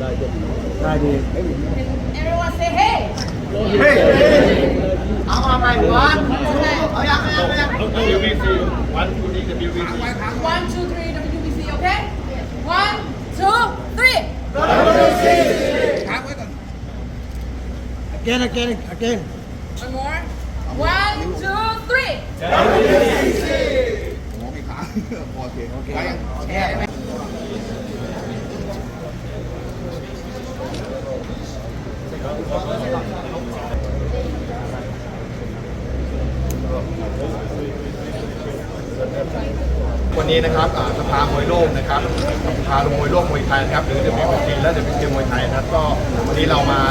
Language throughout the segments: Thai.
ได้จบได้ดี Everyone say hey เอามาใหม่หัวเอายังเอายังเอายัง WBC วันทูนี้ WBC one two three WBC okay one two three ค้างไว้ก่อน again again again one more one two three ห นี้นะครับสภามวยโลกนะครับสภามวยโลกมวยไทยนะครับหรือ WBC และ WBC มวยไทยนะครับก็วันนี้เรามา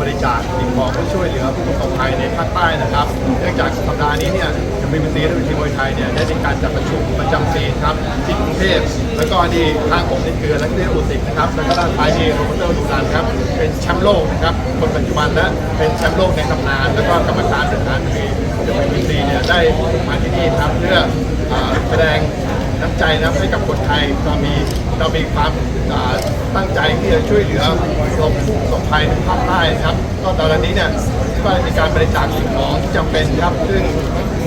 บริจาคสิ่งของเพื่อช่วยเหลือผู้ประสบภัยในภาคใต้นะครับ เนื่องจากสัปดาห์นี้เนี่ย WBC และ WBC มวยไทยเนี่ยได้มีการจัดประชุมประจำปีครับที่กรุงเทพแล้วก็ที่ข้างผมนี่คือและที่อุตสิกนะครับแล้วก็ด้านซ้ายนี่โรเบร์ตดูนันครับเป็นแชมป์โลกนะครับคนปัจจุบันและเป็นแชมป์โลกในตำนาน แล้วก็กรรมการบริหารคือ WBC เนี่ยได้มาที่นี่ครับเพื่ออ่า แสดงน้ำใจนะให้กับคนไทยเรามีเรามีความตั้งใจที่จะช่วยเหลือผู้ประสบภัยในภาคใต้นะครับ ก็ตอนนี้เนี่ยก็มีการบริจาคสิ่งของที่จำเป็นครับ ซึ่ง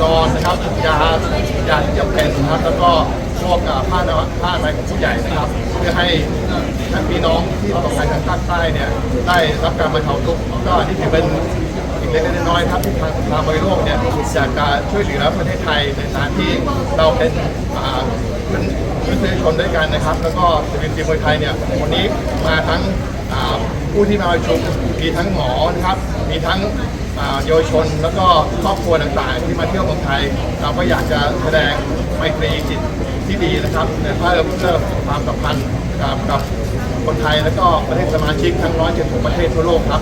นอนนะครับยายาที่จำเป็นนะครับแล้วก็พวกผ้าหนาผ้าอะไรของผู้ใหญ่นะครับ เพื่อให้ท่านพี่น้องที่ประสบภัยทางภาคใต้เนี่ยได้รับการบรรเทาทุกข์ก็นี่ถือเป็น เล็กๆน้อยๆครับที่ทางทางมวยโลกเนี่ยอยากจะช่วยเหลือประเทศไทยในฐานะที่เราเป็นอ่าเป็นมนุษยชนด้วยกันนะครับ แล้วก็ทีมทีมมวยไทยเนี่ยวันนี้มาทั้งผู้ที่มาประชุมมีทั้งหมอนะครับ มีทั้งอ่าเยาวชนแล้วก็ครอบครัวต่างๆ ที่มาเที่ยวเมืองไทย เราก็อยากจะแสดงไมตรีจิตที่ดีนะครับในเพื่อเพื่อความสัมพันธ์กับคนไทยแล้วก็ประเทศสมาชิกทั้ง 176 ประเทศทั่วโลกครับ